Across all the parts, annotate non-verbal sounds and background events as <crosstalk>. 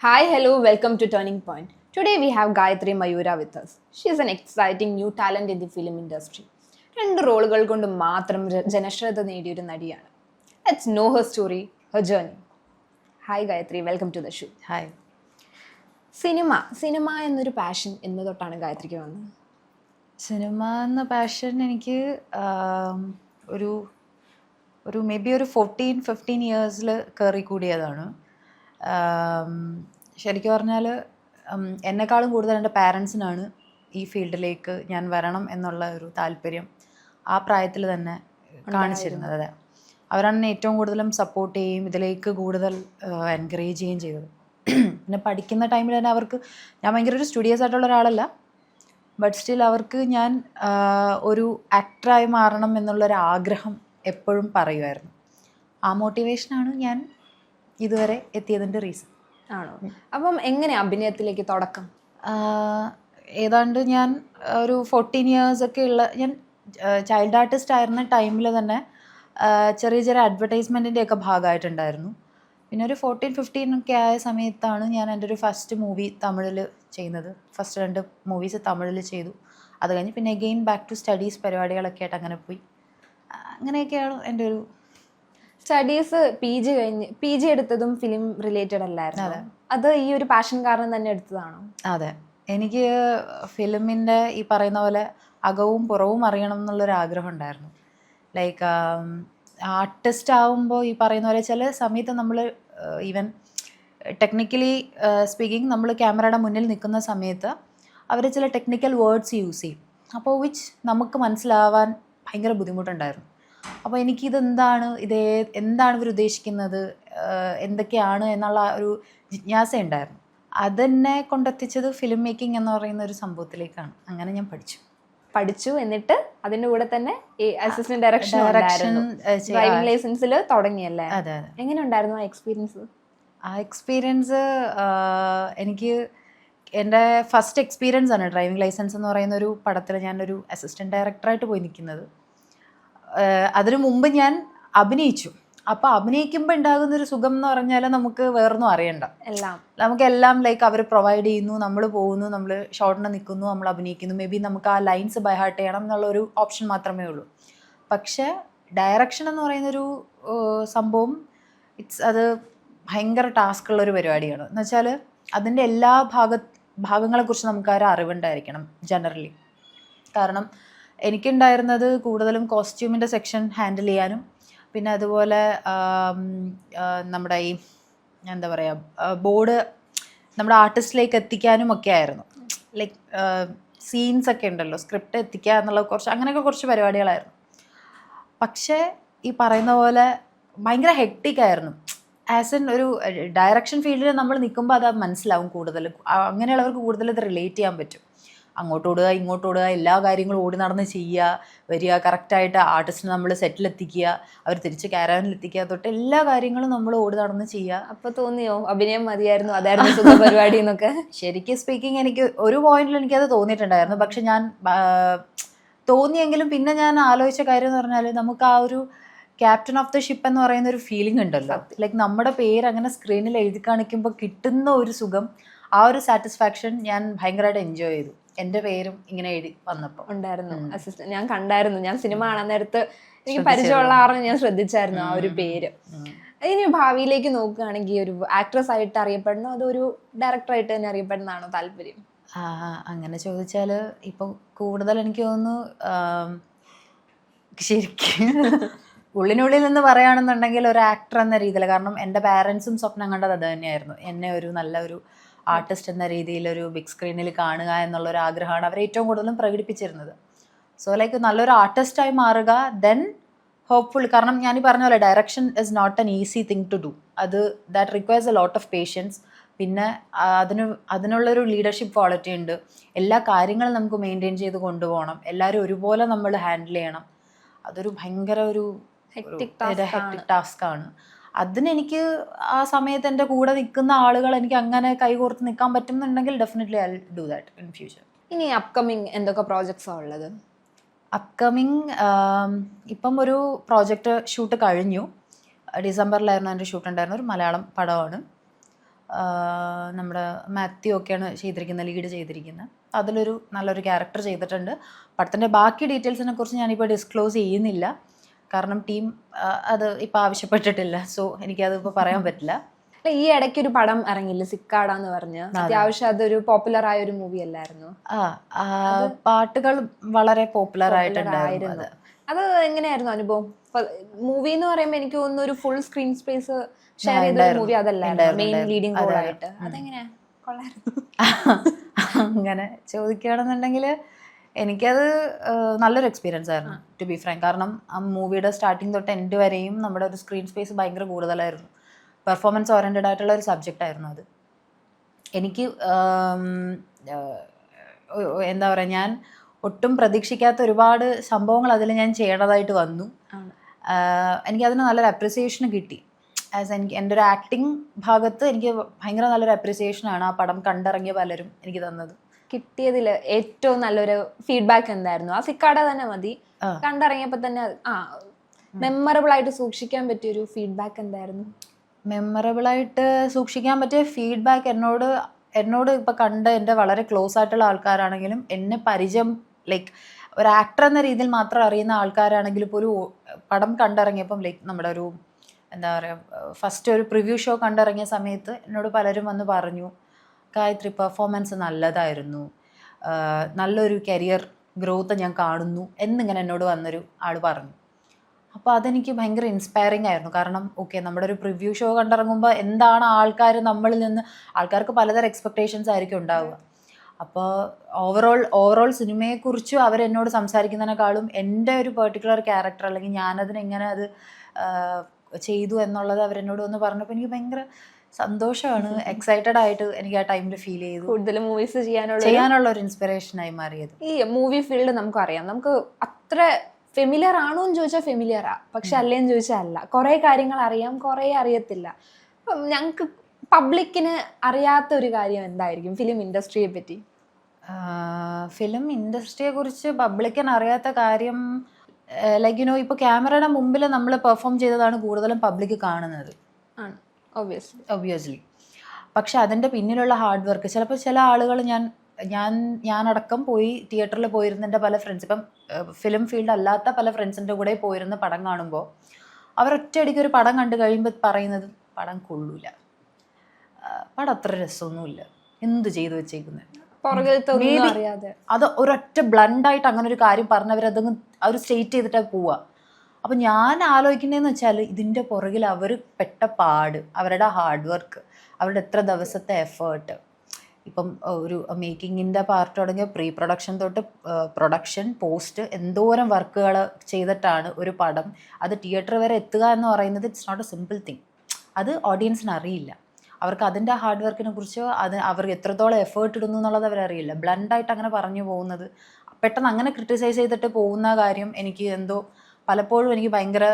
Hi, hello, welcome to Turning Point. Today we have Gayatri Mayura with us. She is an exciting new talent in the film industry. രണ്ട് റോളുകൾ കൊണ്ട് മാത്രം ജനശ്രദ്ധ നേടിയൊരു നടിയാണ് let's know her story her journey hi Gayathri welcome to the show hi cinema cinema എന്നൊരു passion എന്ന് തൊട്ടാണ് ഗായത്രിക്ക് വന്നത് സിനിമ എന്ന പാഷൻ എനിക്ക് ഒരു ഒരു മേ ബി ഒരു ഫോർട്ടീൻ ഫിഫ്റ്റീൻ ഇയേഴ്സിൽ കയറി കൂടിയതാണ് ശരിക്കും പറഞ്ഞാൽ എന്നെക്കാളും കൂടുതൽ എന്റെ പാരൻസിനാണ് ഈ ഫീൽഡിലേക്ക് ഞാൻ വരണം എന്നുള്ള ഒരു താല്പര്യം ആ പ്രായത്തിൽ തന്നെ കാണിച്ചിരുന്നത്. അതെ. അവരാണ് എന്നെ ഏറ്റവും കൂടുതലും സപ്പോർട്ട് ചെയ്യുകയും ഇതിലേക്ക് കൂടുതൽ എൻകറേജ് ചെയ്യുകയും ചെയ്തത്. പിന്നെ പഠിക്കുന്ന ടൈമിൽ തന്നെ അവർക്ക് ഞാൻ ഭയങ്കര ഒരു സ്റ്റുഡിയസ് ആയിട്ടുള്ള ഒരാളല്ല. ബട്ട് സ്റ്റിൽ അവർക്ക് ഞാൻ ഒരു ആക്ടറായി മാറണം എന്നുള്ളൊരു ആഗ്രഹം എപ്പോഴും പറയുമായിരുന്നു. ആ മോട്ടിവേഷനാണ് ഞാൻ ഇതുവരെ എത്തിയതിന്റെ റീസൺ ആണോ? അപ്പം എങ്ങനെ അഭിനയത്തിലേക്ക് തുടക്കം? ഏതാണ്ട് ഞാൻ ഒരു ഫോർട്ടീൻ ഇയേഴ്സ് ഒക്കെ ഉള്ള ഞാൻ ചൈൽഡ് ആർട്ടിസ്റ്റ് ആയിരുന്ന ടൈമിൽ തന്നെ ചെറിയ ചെറിയ അഡ്വർടൈസ്മെന്റിന്റെ ഒക്കെ ഭാഗമായിട്ടുണ്ടായിരുന്നു. പിന്നെ ഒരു ഫോർട്ടീൻ ഫിഫ്റ്റീൻ ഒക്കെ ആയ സമയത്താണ് ഞാൻ എന്റെ ഒരു ഫസ്റ്റ് മൂവി തമിഴിൽ ചെയ്യുന്നത് ഫസ്റ്റ് രണ്ട് മൂവീസ് തമിഴിൽ ചെയ്തു. അത് കഴിഞ്ഞ് പിന്നെ അഗെയിൻ ബാക്ക് ടു സ്റ്റഡീസ് പരിപാടികളൊക്കെ ആയിട്ട് അങ്ങനെ പോയി. അങ്ങനെയൊക്കെയാണ് എന്റെ ഒരു സ്റ്റഡീസ് പി ജി കഴിഞ്ഞ് പി ജി എടുത്തതും ഫിലിം റിലേറ്റഡ് അല്ലായിരുന്നു. അത്. ഈ ഒരു പാഷൻ കാരണം തന്നെ എടുത്തതാണോ? അതെ. എനിക്ക് ഫിലിമിന്റെ ഈ പറയുന്ന പോലെ അകവും പുറവും അറിയണം എന്നുള്ളൊരു ആഗ്രഹം ഉണ്ടായിരുന്നു. ലൈക്ക് ആർട്ടിസ്റ്റ് ആവുമ്പോൾ ഈ പറയുന്ന പോലെ ചില സമയത്ത് നമ്മൾ ഈവൻ ടെക്നിക്കലി സ്പീക്കിംഗ് നമ്മൾ ക്യാമറയുടെ മുന്നിൽ നിൽക്കുന്ന സമയത്ത് അവർ ചില ടെക്നിക്കൽ വേർഡ്സ് യൂസ് ചെയ്യും. അപ്പോൾ വിച്ച് നമുക്ക് മനസ്സിലാവാൻ ഭയങ്കര ബുദ്ധിമുട്ടുണ്ടായിരുന്നു. അപ്പോൾ എനിക്കിതെന്താണ് ഇത് എന്താണ് ഇവർ ഉദ്ദേശിക്കുന്നത് എന്തൊക്കെയാണ് എന്നുള്ള ഒരു ജിജ്ഞാസ ഉണ്ടായിരുന്നു അതെന്നെ കൊണ്ടെത്തിച്ചത് ഫിലിം മേക്കിംഗ് എന്ന് പറയുന്ന ഒരു സംഭവത്തിലേക്കാണ്. അങ്ങനെ ഞാൻ പഠിച്ചു. പഠിച്ചു എന്നിട്ട് അതിന്റെ കൂടെ തന്നെ ഈ അസിസ്റ്റന്റ് ഡയറക്ഷൻ ഡ്രൈവിംഗ് ലൈസൻസിൽ തുടങ്ങിയല്ലേ? അതെ അതെ. എങ്ങനെ ഉണ്ടായിരുന്നു ആ എക്സ്പീരിയൻസ് ആ എക്സ്പീരിയൻസ് എനിക്ക് എന്റെ ഫസ്റ്റ് എക്സ്പീരിയൻസ് ആണ് ഡ്രൈവിംഗ് ലൈസൻസ് എന്ന് പറയുന്ന ഒരു പടത്തിൽ ഞാനൊരു അസിസ്റ്റന്റ് ഡയറക്ടറായിട്ട് പോയി നിൽക്കുന്നത് അതിനു മുമ്പ് ഞാൻ അഭിനയിച്ചു. അപ്പൊ അഭിനയിക്കുമ്പോൾ ഉണ്ടാകുന്ന ഒരു സുഖം എന്ന് പറഞ്ഞാൽ നമുക്ക് വേറൊന്നും അറിയണ്ട. എല്ലാം. നമുക്ക് എല്ലാം ലൈക്ക് അവർ പ്രൊവൈഡ് ചെയ്യുന്നു നമ്മൾ പോകുന്നു നമ്മൾ ഷോർട്ടിന് നിൽക്കുന്നു നമ്മൾ അഭിനയിക്കുന്നു. മേ ബി നമുക്ക് ആ ലൈൻസ് ബൈ ഹാർട്ട് ചെയ്യണം എന്നുള്ള ഒരു ഓപ്ഷൻ മാത്രമേ ഉള്ളൂ. പക്ഷെ ഡയറക്ഷൻ എന്ന് പറയുന്നൊരു സംഭവം ഇറ്റ്സ് അത് ഭയങ്കര ടാസ്ക് ഉള്ള ഒരു പരിപാടിയാണ്. എന്ന് വെച്ചാൽ അതിന്റെ എല്ലാ ഭാഗ ഭാഗങ്ങളെക്കുറിച്ച് നമുക്ക് ആ ഒരു അറിവുണ്ടായിരിക്കണം ജനറലി കാരണം എനിക്കുണ്ടായിരുന്നത് കൂടുതലും കോസ്റ്റ്യൂമിന്റെ സെക്ഷൻ ഹാൻഡിൽ ചെയ്യാനും പിന്നെ അതുപോലെ നമ്മുടെ ഈ എന്താ പറയുക ബോർഡ് നമ്മുടെ ആർട്ടിസ്റ്റിലേക്ക് എത്തിക്കാനും ഒക്കെ ആയിരുന്നു. ലൈക്ക് സീൻസ് ഒക്കെ ഉണ്ടല്ലോ സ്ക്രിപ്റ്റ് എത്തിക്കുക എന്നുള്ള കുറച്ച് അങ്ങനെയൊക്കെ കുറച്ച് പരിപാടികളായിരുന്നു. പക്ഷേ ഈ പറയുന്ന പോലെ ഭയങ്കര ഹെക്ടിക് ആയിരുന്നു. ആസ് എൻ ഒരു ഡയറക്ഷൻ ഫീൽഡിൽ നമ്മൾ നിൽക്കുമ്പോൾ അത് മനസ്സിലാവും കൂടുതൽ അങ്ങനെയുള്ളവർക്ക് കൂടുതൽ ഇത് റിലേറ്റ് ചെയ്യാൻ പറ്റും. അങ്ങോട്ട് ഓടുക ഇങ്ങോട്ട് ഓടുക എല്ലാ കാര്യങ്ങളും ഓടി നടന്ന് ചെയ്യുക വരിക കറക്റ്റായിട്ട് ആർട്ടിസ്റ്റിനെ നമ്മൾ സെറ്റിലെത്തിക്കുക അവർ തിരിച്ച് കാരാനിലെത്തിക്കുക തൊട്ട് എല്ലാ കാര്യങ്ങളും നമ്മൾ ഓടി നടന്ന് ചെയ്യുക. അപ്പോൾ തോന്നിയോ? അഭിനയം മതിയായിരുന്നു അതായിരുന്നു സുഖ പരിപാടി എന്നൊക്കെ? <laughs> ശരിക്കും സ്പീക്കിംഗ് എനിക്ക് ഒരു പോയിന്റിൽ എനിക്കത് തോന്നിയിട്ടുണ്ടായിരുന്നു. പക്ഷെ ഞാൻ തോന്നിയെങ്കിലും പിന്നെ ഞാൻ ആലോചിച്ച കാര്യം എന്ന് പറഞ്ഞാൽ നമുക്ക് ആ ഒരു ക്യാപ്റ്റൻ ഓഫ് ദ ഷിപ്പ് എന്ന് പറയുന്ന ഒരു ഫീലിംഗ് ഉണ്ടല്ലോ. ലൈക്ക് നമ്മുടെ പേര് അങ്ങനെ സ്ക്രീനിൽ എഴുതി കാണിക്കുമ്പോൾ കിട്ടുന്ന ഒരു സുഖം ആ ഒരു സാറ്റിസ്ഫാക്ഷൻ ഞാൻ ഭയങ്കരമായിട്ട് എൻജോയ് ചെയ്തു. എന്റെ പേരും ഇങ്ങനെ എഴുതി വന്നപ്പോൾ ഉണ്ടായിരുന്നു. അസിസ്റ്റന്റ് ഞാൻ കണ്ടായിരുന്നു. ഞാൻ സിനിമ കാണാൻ നേരത്ത് എനിക്ക് പരിചയമുള്ള ആറിന് ഞാൻ ശ്രദ്ധിച്ചായിരുന്നു ആ ഒരു പേര്. ഇനി ഭാവിയിലേക്ക് നോക്കുകയാണെങ്കിൽ ഒരു ആക്ട്രസ് ആയിട്ട് അറിയപ്പെടണോ അതോ ഒരു ഡയറക്ടറായിട്ട് തന്നെ അറിയപ്പെടുന്നതാണോ താല്പര്യം? അങ്ങനെ ചോദിച്ചാൽ ഇപ്പൊ കൂടുതൽ എനിക്ക് തോന്നുന്നു ശരിക്കും ഉള്ളിനുള്ളിൽ നിന്ന് പറയുകയാണെന്നുണ്ടെങ്കിൽ ഒരു ആക്ടർ എന്ന രീതിയിൽ കാരണം എന്റെ പാരൻസും സ്വപ്നം കണ്ടത് അത് തന്നെയായിരുന്നു. എന്നെ ഒരു നല്ല ഒരു ആർട്ടിസ്റ്റ് എന്ന രീതിയിൽ ഒരു ബിഗ് സ്ക്രീനിൽ കാണുക എന്നുള്ള ഒരു ആഗ്രഹമാണ് അവർ ഏറ്റവും കൂടുതലും പ്രകടിപ്പിച്ചിരുന്നത്. സോ ലൈക്ക് നല്ലൊരു ആർട്ടിസ്റ്റായി മാറുക ദെൻ ഹോപ്പ്ഫുൾ കാരണം ഞാൻ ഈ പറഞ്ഞ പോലെ direction is not an easy thing to do അത് that requires a lot of patience പിന്നെ അതിന് അതിനുള്ളൊരു ലീഡർഷിപ്പ് ക്വാളിറ്റി ഉണ്ട്. എല്ലാ കാര്യങ്ങളും നമുക്ക് മെയിന്റെയിൻ ചെയ്ത് കൊണ്ടുപോകണം. എല്ലാവരും ഒരുപോലെ നമ്മൾ ഹാൻഡിൽ ചെയ്യണം. അതൊരു ഭയങ്കര ഒരു ഹെക്ടിക് ടാസ്ക് ആണ്. അതിനെനിക്ക് ആ സമയത്ത് എന്റെ കൂടെ നിൽക്കുന്ന ആളുകൾ എനിക്ക് അങ്ങനെ കൈകോർത്ത് നിൽക്കാൻ പറ്റുന്നുണ്ടെങ്കിൽ definitely I do that in future ഇനി അപ്കമിങ് എന്തൊക്കെ പ്രോജക്ട്സാണ് ഉള്ളത്? അപ്കമിങ് ഇപ്പം ഒരു പ്രോജക്റ്റ് ഷൂട്ട് കഴിഞ്ഞു. ഡിസംബറിലായിരുന്നു എന്റെ ഷൂട്ട് ഉണ്ടായിരുന്ന ഒരു മലയാളം പടമാണ്. നമ്മുടെ മാത്യു ഒക്കെയാണ് ചെയ്തിരിക്കുന്നത് ലീഡ് ചെയ്തിരിക്കുന്നത്. അതിലൊരു നല്ലൊരു ക്യാരക്ടർ ചെയ്തിട്ടുണ്ട്. പടത്തിന്റെ ബാക്കി ഡീറ്റെയിൽസിനെ കുറിച്ച് ഞാനിപ്പോൾ ഡിസ്ക്ലോസ് ചെയ്യുന്നില്ല. കാരണം ടീം അത് ഇപ്പം ആവശ്യപ്പെട്ടിട്ടില്ല. സോ എനിക്കത് ഇപ്പോൾ പറയാൻ പറ്റില്ല. ഈ ഇടയ്ക്ക് ഒരു പടം ഇറങ്ങില്ല സിക്കാട എന്ന് പറഞ്ഞ്. അത്യാവശ്യം അതൊരു പോപ്പുലർ ആയ ഒരു മൂവി അല്ലായിരുന്നു. ആ പാട്ടുകൾ വളരെ പോപ്പുലർ ആയിട്ടുണ്ടായിരുന്നു അത്. എങ്ങനെയായിരുന്നു അനുഭവം? മൂവി എന്ന് പറയുമ്പോൾ എനിക്ക് തോന്നുന്നു ഒരു ഫുൾ സ്ക്രീൻ സ്പേസ് ഷെയർ ചെയ്ത. മൂവി അതല്ലായിരുന്നു. മെയിൻ. ലീഡിംഗ്. ആയിട്ട്. അതെങ്ങനെയാ? <laughs> കൊള്ളായിരുന്നു. അങ്ങനെ ചോദിക്കുകയാണെന്നുണ്ടെങ്കിൽ എനിക്കത് നല്ലൊരു എക്സ്പീരിയൻസ് ആയിരുന്നു ടു ബി ഫ്രാങ്ക് കാരണം ആ മൂവിയുടെ സ്റ്റാർട്ടിങ് തൊട്ട് എൻഡ് വരെയും നമ്മുടെ ഒരു സ്ക്രീൻ സ്പേസ് ഭയങ്കര കൂടുതലായിരുന്നു. പെർഫോമൻസ് ഓറിയന്റഡ് ആയിട്ടുള്ള ഒരു സബ്ജക്റ്റ് ആയിരുന്നു അത്. എനിക്ക് എന്താ പറയുക ഞാൻ ഒട്ടും പ്രതീക്ഷിക്കാത്ത ഒരുപാട് സംഭവങ്ങൾ അതിൽ ഞാൻ ചെയ്യേണ്ടതായിട്ട് വന്നു. എനിക്കതിന് നല്ലൊരു അപ്രിസിയേഷൻ കിട്ടി. ആസ് എനിക്ക് എന്റെ ഒരു ആക്ടിങ് ഭാഗത്ത് എനിക്ക് ഭയങ്കര നല്ലൊരു അപ്രിസിയേഷനാണ് ആ പടം കണ്ടിറങ്ങിയ പലരും എനിക്ക് തന്നത്. കിട്ടിയതിൽ ഏറ്റവും നല്ലൊരു ഫീഡ്ബാക്ക് എന്തായിരുന്നു? ആ സിക്കാട തന്നെ മതി. കണ്ടിറങ്ങിയപ്പോ തന്നെ ആ മെമ്മറബിൾ ആയിട്ട് സൂക്ഷിക്കാൻ പറ്റിയ ഒരു ഫീഡ്ബാക്ക് എന്തായിരുന്നു? മെമ്മറബിൾ ആയിട്ട് സൂക്ഷിക്കാൻ പറ്റിയ ഫീഡ്ബാക്ക് എന്നോട് എന്നോട് ഇപ്പൊ കണ്ട എന്റെ വളരെ ക്ലോസ് ആയിട്ടുള്ള ആൾക്കാരാണെങ്കിലും എന്നെ പരിചയം ലൈക്ക് ഒരു ആക്ടർ എന്ന രീതിയിൽ മാത്രം അറിയുന്ന ആൾക്കാരാണെങ്കിലും ഇപ്പോൾ ഒരു പടം കണ്ടിറങ്ങിയപ്പം ലൈക്ക് നമ്മുടെ ഒരു എന്താ പറയുക ഫസ്റ്റ് ഒരു പ്രിവ്യൂ ഷോ കണ്ടിറങ്ങിയ സമയത്ത് എന്നോട് പലരും വന്ന് പറഞ്ഞു. ഗായത്രി പെർഫോമൻസ് നല്ലതായിരുന്നു. നല്ലൊരു കരിയർ ഗ്രോത്ത് ഞാൻ കാണുന്നു എന്നിങ്ങനെ എന്നോട് വന്നൊരു ആൾ പറഞ്ഞു. അപ്പോൾ അതെനിക്ക് ഭയങ്കര ഇൻസ്പയറിംഗ് ആയിരുന്നു. കാരണം ഓക്കെ നമ്മുടെ ഒരു പ്രിവ്യൂ ഷോ കണ്ടിറങ്ങുമ്പോൾ എന്താണ് ആൾക്കാർ നമ്മളിൽ നിന്ന് ആൾക്കാർക്ക് പലതരം എക്സ്പെക്റ്റേഷൻസ് ആയിരിക്കും ഉണ്ടാവുക. അപ്പോൾ ഓവറോൾ ഓവറോൾ സിനിമയെക്കുറിച്ചും അവരെന്നോട് സംസാരിക്കുന്നതിനേക്കാളും എന്റെ ഒരു പെർട്ടിക്കുലർ ക്യാരക്ടർ അല്ലെങ്കിൽ ഞാനതിനെങ്ങനെ അത് ചെയ്തു എന്നുള്ളത് അവരെന്നോട് വന്ന് പറഞ്ഞപ്പോൾ എനിക്ക് ഭയങ്കര സന്തോഷമാണ് എക്സൈറ്റഡ് ആയിട്ട് എനിക്ക് ആ ടൈമിൽ ഫീൽ ചെയ്തു. കൂടുതൽ മൂവീസ് ചെയ്യാനുള്ള ചെയ്യാനുള്ള ഒരു ഇൻസ്പിറേഷൻ ഇൻസ്പിറേഷനായി മാറിയത്. ഈ മൂവി ഫീൽഡ് നമുക്ക് അറിയാം നമുക്ക് അത്ര ഫെമിലിയർ ആണോ എന്ന് ചോദിച്ചാൽ ഫെമിലിയറാ പക്ഷെ അല്ലേന്ന് ചോദിച്ചാൽ അല്ല. കുറേ കാര്യങ്ങൾ അറിയാം കുറേ അറിയത്തില്ല. അപ്പം ഞങ്ങൾക്ക് പബ്ലിക്കിന് അറിയാത്ത ഒരു കാര്യം എന്തായിരിക്കും? ഫിലിം ഇൻഡസ്ട്രിയെ പറ്റി. ഫിലിം ഇൻഡസ്ട്രിയെ കുറിച്ച് പബ്ലിക്കിന് അറിയാത്ത കാര്യം ലൈക്ക് യുനോ ഇപ്പോൾ ക്യാമറയുടെ മുമ്പിൽ നമ്മൾ പെർഫോം ചെയ്തതാണ് കൂടുതലും പബ്ലിക് കാണുന്നത്. ആണ്. ഒബ്വിയസ്ലി പക്ഷെ അതിന്റെ പിന്നിലുള്ള ഹാർഡ് വർക്ക് ചിലപ്പോൾ ചില ആളുകൾ ഞാൻ ഞാൻ ഞാനടക്കം പോയി തിയേറ്ററിൽ പോയിരുന്നതിന്റെ പല ഫ്രണ്ട്സ് ഇപ്പം ഫിലിം ഫീൽഡ് അല്ലാത്ത പല ഫ്രണ്ട്സിന്റെ കൂടെ പോയിരുന്ന പടം കാണുമ്പോൾ അവരൊറ്റയടിക്ക് ഒരു പടം കണ്ടു കഴിയുമ്പോൾ പറയുന്നത് പടം കൊള്ളൂല. പടം അത്ര രസമൊന്നുമില്ല. എന്ത് ചെയ്തു വെച്ചേക്കുന്നത് അത് ഒരൊറ്റ ബ്ലണ്ടായിട്ട് അങ്ങനെ ഒരു കാര്യം പറഞ്ഞവരതങ്ങ് അവർ സ്റ്റേറ്റ് ചെയ്തിട്ടാണ് പോവുക അപ്പം ഞാൻ ആലോചിക്കുന്നതെന്ന് വെച്ചാൽ ഇതിന്റെ പുറകിൽ അവർ പെട്ട പാട് അവരുടെ ഹാർഡ് വർക്ക് അവരുടെ എത്ര ദിവസത്തെ എഫേർട്ട് ഇപ്പം ഒരു മേക്കിങ്ങിന്റെ പാർട്ട് തുടങ്ങിയ പ്രീ പ്രൊഡക്ഷൻ തൊട്ട് പ്രൊഡക്ഷൻ പോസ്റ്റ് എന്തോരം വർക്കുകൾ ചെയ്തിട്ടാണ് ഒരു പടം അത് തിയേറ്റർ വരെ എത്തുക എന്ന് പറയുന്നത് it's not a simple thing അത് ഓഡിയൻസിന് അറിയില്ല. അവർക്ക് അതിന്റെ ഹാർഡ് വർക്കിനെ കുറിച്ച് അത് അവർ എത്രത്തോളം എഫേർട്ട് ഇടുന്നു എന്നുള്ളത് അവരറിയില്ല ബ്ലണ്ടായിട്ട് അങ്ങനെ പറഞ്ഞു പോകുന്നത്. പെട്ടെന്ന് അങ്ങനെ ക്രിട്ടിസൈസ് ചെയ്തിട്ട് പോകുന്ന കാര്യം എനിക്ക് എന്തോ പലപ്പോഴും എനിക്ക് ഭയങ്കര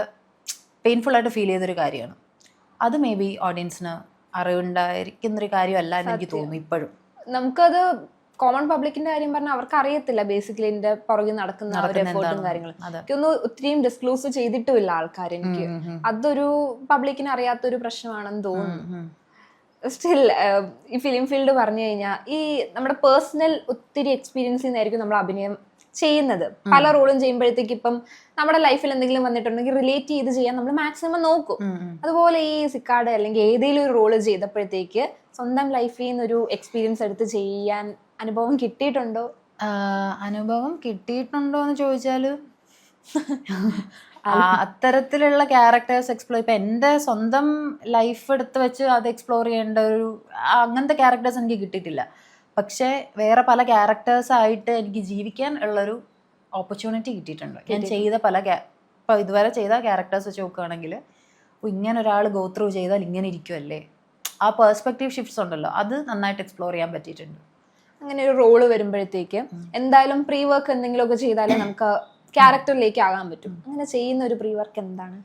പെയിൻഫുൾ ആയിട്ട് ഫീൽ ചെയ്തൊരു കാര്യമാണ്. അത് മേ ബി ഓഡിയൻസിന് അറിവുണ്ടായിരിക്കുന്നൊരു കാര്യമല്ല എന്ന് എനിക്ക് തോന്നുന്നു ഇപ്പോഴും. നമുക്കത് കോമൺ പബ്ലിക്കിന്റെ കാര്യം പറഞ്ഞാൽ അവർക്ക് അറിയത്തില്ല ബേസിക്കലി ഇതിന്റെ പുറകിൽ നടക്കുന്ന എഫേർട്ടും കാര്യങ്ങളും. എനിക്കൊന്ന് ഒത്തിരിയും ഡിസ്ക്ലോസ് ചെയ്തിട്ടുമില്ല ആൾക്കാർ എനിക്ക്. അതൊരു പബ്ലിക്കിന് അറിയാത്തൊരു പ്രശ്നമാണെന്ന് തോന്നുന്നു. സ്റ്റിൽ ഈ ഫിലിം ഫീൽഡ് പറഞ്ഞു കഴിഞ്ഞാൽ ഈ നമ്മുടെ പേഴ്സണൽ ഒത്തിരി എക്സ്പീരിയൻസ് നിന്നായിരിക്കും നമ്മൾ അഭിനയം ചെയ്യുന്നത്. പല റോളും ചെയ്യുമ്പോഴത്തേക്ക് ഇപ്പം നമ്മുടെ ലൈഫിൽ എന്തെങ്കിലും വന്നിട്ടുണ്ടെങ്കിൽ റിലേറ്റ് ചെയ്ത് ചെയ്യാൻ നമ്മൾ മാക്സിമം നോക്കും. അതുപോലെ ഈ സിക്കാർഡ് അല്ലെങ്കിൽ ഏതെങ്കിലും ഒരു റോൾ ചെയ്തപ്പോഴത്തേക്ക് സ്വന്തം ലൈഫിൽ നിന്ന് ഒരു എക്സ്പീരിയൻസ് എടുത്ത് ചെയ്യാൻ അനുഭവം കിട്ടിയിട്ടുണ്ടോ? അനുഭവം കിട്ടിയിട്ടുണ്ടോ എന്ന് ചോദിച്ചാൽ <laughs> അത്തരത്തിലുള്ള ക്യാരക്ടേഴ്സ് എക്സ്പ്ലോർ ഇപ്പൊ എന്റെ സ്വന്തം ലൈഫ് എടുത്ത് വെച്ച് അത് എക്സ്പ്ലോർ ചെയ്യേണ്ട ഒരു അങ്ങനത്തെ ക്യാരക്ടേഴ്സ് എനിക്ക് കിട്ടിയിട്ടില്ല. പക്ഷേ വേറെ പല ക്യാരക്ടേഴ്സ് ആയിട്ട് എനിക്ക് ജീവിക്കാൻ ഉള്ളൊരു ഓപ്പർച്യൂണിറ്റി കിട്ടിയിട്ടുണ്ട്. ഞാൻ ചെയ്ത പല ഇപ്പൊ ഇതുവരെ ചെയ്ത ക്യാരക്ടേഴ്സ് വെച്ച് നോക്കുകയാണെങ്കിൽ ഇങ്ങനെ ഒരാൾ ഗോ ത്രൂ ചെയ്താൽ ഇങ്ങനെ ഇരിക്കുമല്ലേ ആ പേഴ്സ്പെക്റ്റീവ് ഷിഫ്റ്റ്സ് ഉണ്ടല്ലോ. അത് നന്നായിട്ട് എക്സ്പ്ലോർ ചെയ്യാൻ പറ്റിയിട്ടുണ്ട്. അങ്ങനെ ഒരു റോൾ വരുമ്പോഴത്തേക്ക് എന്തായാലും പ്രീ വർക്ക് എന്തെങ്കിലുമൊക്കെ ചെയ്താലേ നമുക്ക് ക്യാരക്ടറിലേക്ക് ആകാൻ പറ്റും. അങ്ങനെ ചെയ്യുന്ന ഒരു പ്രീ വർക്ക് എന്താണ്?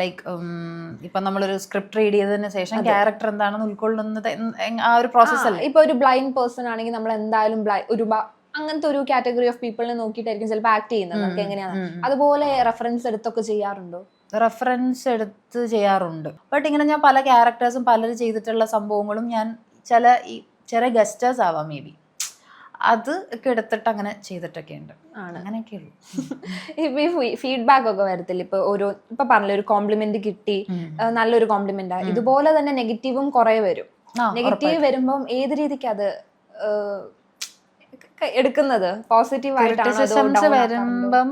ലൈക്ക് ഇപ്പൊ നമ്മളൊരു സ്ക്രിപ്റ്റ് റീഡ് ചെയ്തതിന് ശേഷം ക്യാരക്ടർ എന്താണെന്ന് ഉൾക്കൊള്ളുന്നത് ആ ഒരു പ്രോസസ് അല്ല? ഇപ്പൊ ഒരു ബ്ലൈൻഡ് പേഴ്സൺ ആണെങ്കിൽ നമ്മൾ എന്തായാലും ഒരു അങ്ങനത്തെ ഒരു കാറ്റഗറി ഓഫ് പീപ്പിളിനെ നോക്കിയിട്ടായിരിക്കും ചിലപ്പോൾ ആക്ട് ചെയ്യുന്നത്. നമുക്ക് എങ്ങനെയാണ്. അതുപോലെ റെഫറൻസ് എടുത്തൊക്കെ ചെയ്യാറുണ്ടോ? റെഫറൻസ് എടുത്ത് ചെയ്യാറുണ്ട്. ബട്ട് ഇങ്ങനെ ഞാൻ പല ക്യാരക്ടേഴ്സും പലരും ചെയ്തിട്ടുള്ള സംഭവങ്ങളും ഞാൻ ചില ഈ ചെറിയ ഗസ്റ്റേഴ്സ് ആവാം മേ ബി അത് ഒക്കെ എടുത്തിട്ട് അങ്ങനെ ചെയ്തിട്ടൊക്കെ ഉണ്ട് ആണ്. അങ്ങനെയൊക്കെ ഉള്ളു <laughs> ഇപ്പൊ ഈ ഫീഡ്ബാക്ക് ഒക്കെ വരത്തില്ല? ഇപ്പൊ ഓരോ ഇപ്പൊ പറഞ്ഞില്ല ഒരു കോംപ്ലിമെന്റ് കിട്ടി നല്ലൊരു കോംപ്ലിമെന്റ് ഇതുപോലെ തന്നെ നെഗറ്റീവും കുറെ വരും. നെഗറ്റീവ് വരുമ്പം ഏത് രീതിക്ക് അത് എടുക്കുന്നത്? പോസിറ്റീവ് ആയിട്ട് വരുമ്പം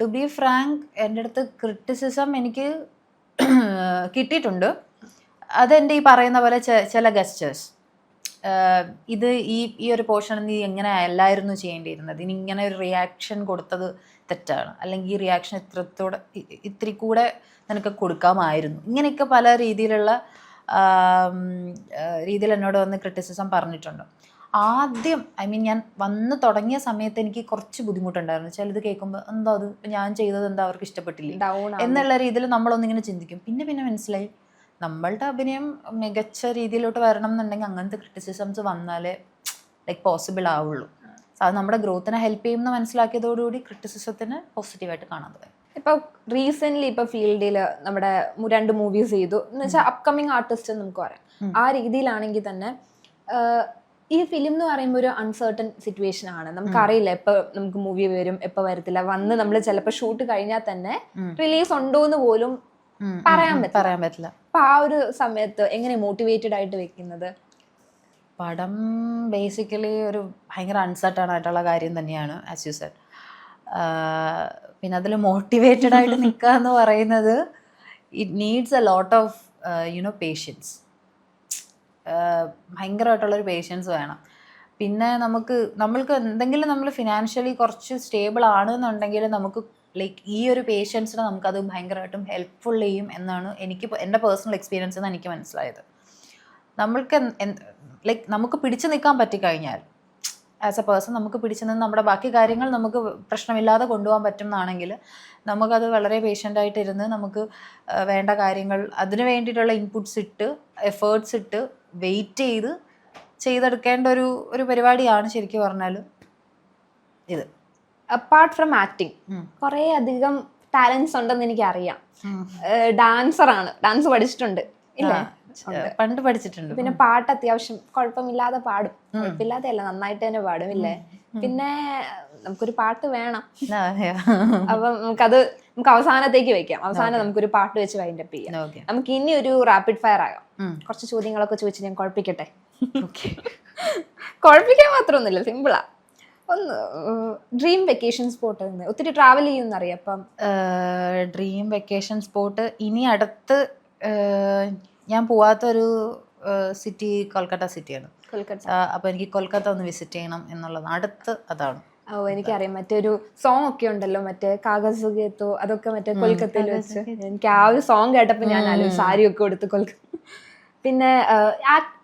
ടു ബി ഫ്രാങ്ക് എന്റെ അടുത്ത് ക്രിറ്റിസിസം എനിക്ക് കിട്ടിയിട്ടുണ്ട്. അതെന്റെ ഈ പറയുന്ന പോലെ ചില ഗസ്റ്റേഴ്സ് ഇത് ഈ ഈ ഒരു പോർഷൻ നീ എങ്ങനെ അല്ലായിരുന്നു ചെയ്യേണ്ടിയിരുന്നത്? ഇനി ഇങ്ങനെ ഒരു റിയാക്ഷൻ കൊടുത്തത് തെറ്റാണ്. അല്ലെങ്കിൽ ഈ റിയാക്ഷൻ ഇത്രത്തോടെ ഇത്തിരി കൂടെ നിനക്ക് കൊടുക്കാമായിരുന്നു. ഇങ്ങനെയൊക്കെ പല രീതിയിലുള്ള രീതിയിൽ എന്നോട് വന്ന് ക്രിറ്റിസിസം പറഞ്ഞിട്ടുണ്ട്. ആദ്യം ഐ മീൻ ഞാൻ വന്ന് തുടങ്ങിയ സമയത്ത് എനിക്ക് കുറച്ച് ബുദ്ധിമുട്ടുണ്ടായിരുന്നു. ചിലത് കേൾക്കുമ്പോൾ എന്താ അത്? ഞാൻ ചെയ്തത് എന്താ? അവർക്ക് ഇഷ്ടപ്പെട്ടില്ല? എന്നുള്ള രീതിയിൽ നമ്മളൊന്നിങ്ങനെ ചിന്തിക്കും. പിന്നെ പിന്നെ മനസ്സിലായി. നമ്മളുടെ അഭിനയം മികച്ച രീതിയിലോട്ട് വരണം എന്നുണ്ടെങ്കിൽ അങ്ങനത്തെ ക്രിറ്റിസിസംസ് വന്നാലേ ലൈക്ക് പോസിബിൾ ആവുള്ളൂ. അത് നമ്മുടെ ഗ്രോത്തിനെ ഹെൽപ്പ് ചെയ്യുമെന്ന് മനസ്സിലാക്കിയതോടുകൂടി ക്രിറ്റിസിസത്തിന് പോസിറ്റീവായിട്ട് കാണാൻ തുടങ്ങി. ഇപ്പൊ റീസെന്റ് ഇപ്പൊ ഫീൽഡിൽ നമ്മുടെ രണ്ട് മൂവീസ് ചെയ്തു. എന്ന് വെച്ചാൽ അപ്കമിങ് ആർട്ടിസ്റ്റ് നമുക്ക് പറയാം. ആ രീതിയിലാണെങ്കിൽ തന്നെ ഈ ഫിലിം എന്ന് പറയുമ്പോൾ ഒരു അൺസർട്ടൺ സിറ്റുവേഷൻ ആണ്. നമുക്കറിയില്ല എപ്പോൾ നമുക്ക് മൂവി വരും എപ്പോൾ വരത്തില്ല. വന്ന് നമ്മൾ ചിലപ്പോൾ ഷൂട്ട് കഴിഞ്ഞാൽ തന്നെ റിലീസ് ഉണ്ടോ എന്ന് പോലും പറയാൻ. പറയാൻ പറ്റില്ല. അപ്പൊ ആ ഒരു സമയത്ത് എങ്ങനെ മോട്ടിവേറ്റഡ് ആയിട്ട് വെക്കുന്നത്? പടം ബേസിക്കലി ഒരു ഭയങ്കര അൺസർട്ടൺ ആയിട്ടുള്ള കാര്യം തന്നെയാണ് ആസ് യു സെഡ് പിന്നെ അതിൽ മോട്ടിവേറ്റഡ് ആയിട്ട് <laughs> നിൽക്കുക എന്ന് പറയുന്നത് it needs a lot of you know patience ഭയങ്കരമായിട്ടുള്ളൊരു patience വേണം. പിന്നെ നമുക്ക് നമ്മൾക്ക് എന്തെങ്കിലും നമ്മൾ ഫിനാൻഷ്യലി കുറച്ച് സ്റ്റേബിൾ ആണെന്നുണ്ടെങ്കിൽ നമുക്ക് ലൈക്ക് ഈ ഒരു പേഷ്യൻസിനെ നമുക്കത് ഭയങ്കരമായിട്ടും ഹെൽപ്ഫുൾ ചെയ്യും എന്നാണ് എനിക്ക് എന്റെ പേഴ്സണൽ എക്സ്പീരിയൻസ് എന്ന് എനിക്ക് മനസ്സിലായത്. നമ്മൾക്ക് ലൈക്ക് നമുക്ക് പിടിച്ചു നിൽക്കാൻ പറ്റിക്കഴിഞ്ഞാൽ ആസ് എ പേഴ്സൺ നമുക്ക് പിടിച്ചു നിന്ന് നമ്മുടെ ബാക്കി കാര്യങ്ങൾ നമുക്ക് പ്രശ്നമില്ലാതെ കൊണ്ടുപോകാൻ പറ്റും എന്നാണെങ്കിൽ നമുക്കത് വളരെ പേഷ്യന്റായിട്ടിരുന്ന് നമുക്ക് വേണ്ട കാര്യങ്ങൾ അതിന് വേണ്ടിയിട്ടുള്ള ഇൻപുട്സ് ഇട്ട് എഫേർട്സ് ഇട്ട് വെയിറ്റ് ചെയ്ത് ചെയ്തെടുക്കേണ്ട ഒരു ഒരു പരിപാടിയാണ് ശരിക്കും പറഞ്ഞാൽ ഇത്. അപ്പാർട്ട് ഫ്രം ആക്ടിങ് കുറെ അധികം ടാലൻസ് ഉണ്ടെന്ന് എനിക്ക് അറിയാം ഡാൻസർ ആണ്. ഡാൻസ് പഠിച്ചിട്ടുണ്ട്. ഇല്ലേ? പണ്ട് പഠിച്ചിട്ടുണ്ട്. പിന്നെ പാട്ട് അത്യാവശ്യം കുഴപ്പമില്ലാതെ പാടും. കുഴപ്പമില്ലാതെ അല്ല നന്നായിട്ട് തന്നെ പാടും ഇല്ലേ? പിന്നെ നമുക്കൊരു പാട്ട് വേണം. അപ്പം നമുക്കത് നമുക്ക് അവസാനത്തേക്ക് വെക്കാം. അവസാനം നമുക്കൊരു പാട്ട് വെച്ച് വൈൻഡ് അപ്പ് ചെയ്യാം. നമുക്ക് ഇനി ഒരു റാപ്പിഡ് ഫയർ ആകാം. കുറച്ച് ചോദ്യങ്ങളൊക്കെ ചോദിച്ച് ഞാൻ കുഴപ്പിക്കട്ടെ. കുഴപ്പിക്കാൻ മാത്രമൊന്നുമില്ല സിമ്പിളാ ഒന്ന് ഡ്രീം വെക്കേഷൻ സ്പോട്ട് ഒത്തിരി ട്രാവൽ ചെയ്യുമെന്നറിയാം അപ്പം? ഡ്രീം വെക്കേഷൻ സ്പോട്ട് ഇനി അടുത്ത് ഞാൻ പോവാത്തൊരു സിറ്റി കൊൽക്കത്ത സിറ്റിയാണ് കൊൽക്കത്ത. അപ്പോൾ എനിക്ക് കൊൽക്കത്ത ഒന്ന് വിസിറ്റ് ചെയ്യണം എന്നുള്ളതാണ് അടുത്ത് അതാണ്. ഓ എനിക്കറിയാം. മറ്റൊരു സോങ് ഒക്കെ ഉണ്ടല്ലോ. മറ്റേ കാഗസ് ഗേത്തോ അതൊക്കെ മറ്റേ കൊൽക്കത്തയിൽ വെച്ച്. എനിക്ക് ആ ഒരു സോങ് കേട്ടപ്പോൾ ഞാൻ ആലോചിച്ചു സാരി ഒക്കെ കൊടുത്ത് കൊൽക്കത്ത പിന്നെ